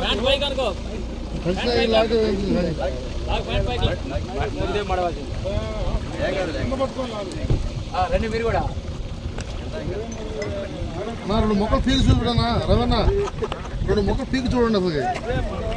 Bank పైకి అనుకో. రండి మీరు కూడా నా రెండు మొక్కలు పీకి చూడన్నా రవణ. రెండు మొక్కలు పీకి చూడండి అసలు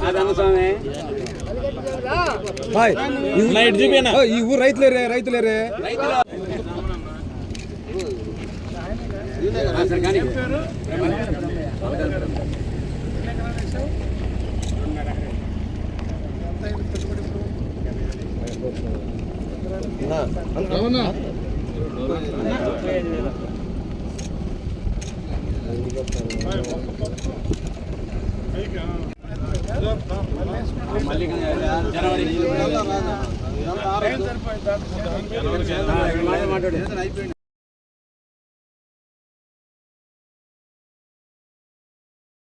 చాలు చాలు చాలు చేతికేయండి మనిషి. ఈ ఊరు రైతులేరే రైతులేరే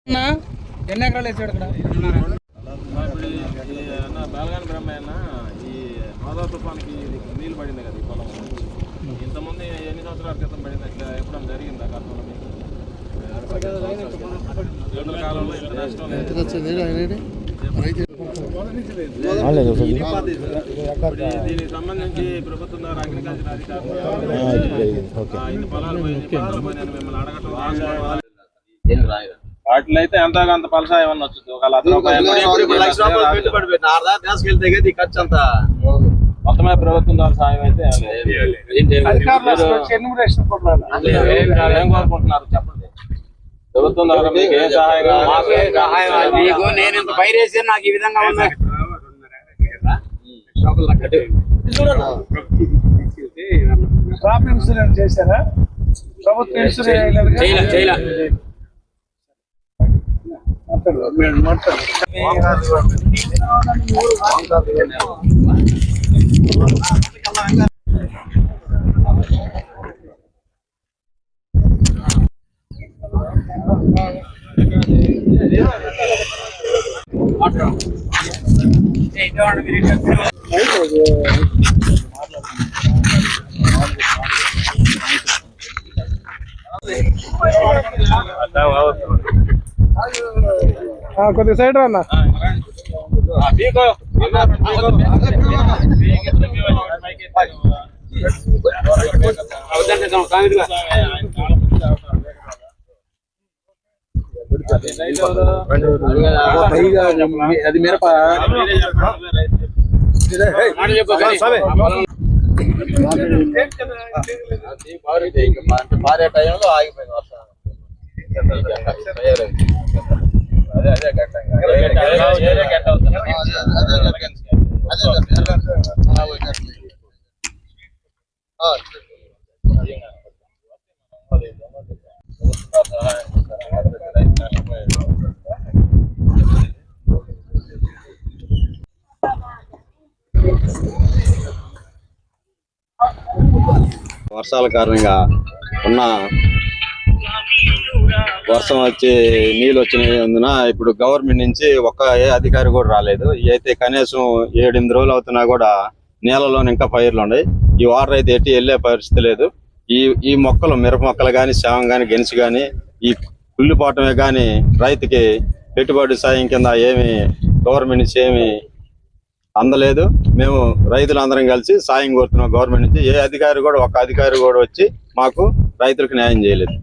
రవణ ఎన్ని ఎకరాలు వేసాడు అక్కడ ఇప్పుడు ఈ అన్న బాలగాని బ్రహ్మయ్యన్న ఈ మాధవ తుఫాన్కి నీళ్ళు పడింది కదా ఈ పొలం. ఇంతమంది ఎన్ని సంవత్సరాల క్రితం పడింది? ఇట్లా ఎప్పుడన్నా జరిగిందా గతంలో మీకు? కాలంలో దీనికి సంబంధించి ప్రభుత్వం ద్వారా అగ్రికల్చర్ అధికారులు ఆ, ఇన్ని పొలాలు పోయి ఇన్ని పొలాలు పోయి నేను మిమ్మల్ని అడగటం వాస్తవం. వాటిలో అయితే ఎంతో కొంత పలసా ఏమన్నా వచ్చింది ఒక లక్ష రూపాయలు మొత్తమే ప్రభుత్వం ద్వారా సాయం అయితే. ఏం కోరుకుంటున్నారు చెప్పండి ప్రభుత్వం ద్వారా మీకు ఏ సహాయం కావాలి? మీకు నేను ఇంత పైరేసి నాకు ఈ విధంగా ఉన్నా క్రాప్ ఇన్సూరెన్స్ చేశారా ప్రభుత్వ ఇన్సూరెన్స్ చేయలే చేయలే కొద్దిగా సైడ్ అన్న ఆ, పీకో. అది మిరప. మారే టైంలో ఆగిపోయింది వర్షం అదే అదే వర్షాల కారణంగా ఉన్న వర్షం వచ్చి నీళ్ళు వచ్చినందున ఇప్పుడు గవర్నమెంట్ నుంచి ఒక్క ఏ అధికారి కూడా రాలేదు. అయితే కనీసం ఏడెనిమిది రోజులు అవుతున్నా కూడా నేలలో ఇంకా పైర్లు ఉన్నాయి. ఈ వాటర్ అయితే ఎట్టి వెళ్ళే పరిస్థితి లేదు. ఈ ఈ మొక్కలు మిరప మొక్కలు కానీ శావం కానీ గెనిసి కానీ ఈ కుళ్ళిపోవటమే కానీ రైతుకి పెట్టుబడి సాయం కింద ఏమి గవర్నమెంట్ నుంచి ఏమి అందలేదు. మేము రైతులందరం కలిసి సాయం కోరుతున్నాం గవర్నమెంట్ నుంచి. ఏ అధికారి కూడా ఒక అధికారి కూడా వచ్చి మాకు రైతులకు న్యాయం చేయలేదు.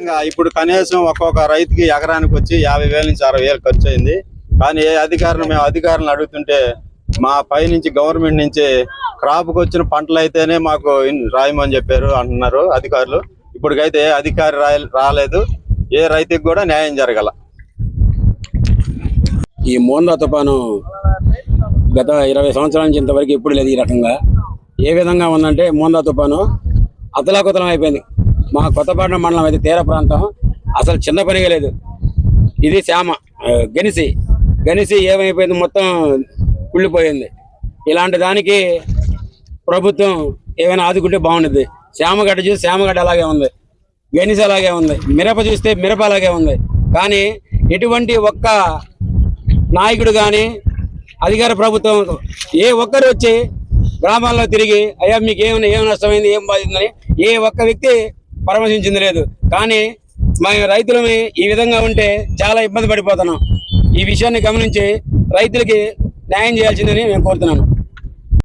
ఇంకా ఇప్పుడు కనీసం ఒక్కొక్క రైతుకి ఎకరానికి వచ్చి యాభై వేల నుంచి అరవై వేలు ఖర్చు అయింది. కానీ ఏ అధికారులు మేము అధికారులను అడుగుతుంటే మా పై నుంచి గవర్నమెంట్ నుంచి క్రాప్కి వచ్చిన పంటలు అయితేనే మాకు రాయమని చెప్పారు అంటున్నారు అధికారులు. ఇప్పటికైతే ఏ అధికారి రాయ రాలేదు. ఏ రైతుకి కూడా న్యాయం జరగల. ఈ మోందా తుఫాను గత ఇరవై సంవత్సరాల నుంచి ఇంతవరకు ఎప్పుడు లేదు ఈ రకంగా. ఏ విధంగా ఉందంటే మోందా తుఫాను అతలాకుతలం అయిపోయింది. మా కొత్తపట్నం మండలం అయితే తీర ప్రాంతం. అసలు చిన్న పనిగా లేదు. ఇది శ్యామ గనిసి గనిసి ఏమైపోయింది? మొత్తం కుళ్ళిపోయింది. ఇలాంటి దానికి ప్రభుత్వం ఏమైనా ఆదుకుంటే బాగుండేది. శ్యామగడ్డ చూసి శ్యామగడ్డ అలాగే ఉంది. గనిసి అలాగే ఉంది. మిరప చూస్తే మిరప అలాగే ఉంది. కానీ ఎటువంటి ఒక్క నాయకుడు కానీ అధికార ప్రభుత్వం ఏ ఒక్కరు వచ్చి గ్రామాల్లో తిరిగి అయ్యా మీకు ఏమైనా ఏం నష్టమైంది ఏం బాధిందని ఏ ఒక్క వ్యక్తి పరామర్శించింది లేదు. కానీ మా రైతులమి ఈ విధంగా ఉంటే చాలా ఇబ్బంది పడిపోతున్నాం. ఈ విషయాన్ని గమనించి రైతులకి న్యాయం చేయాల్సిందని మేము కోరుతున్నాను.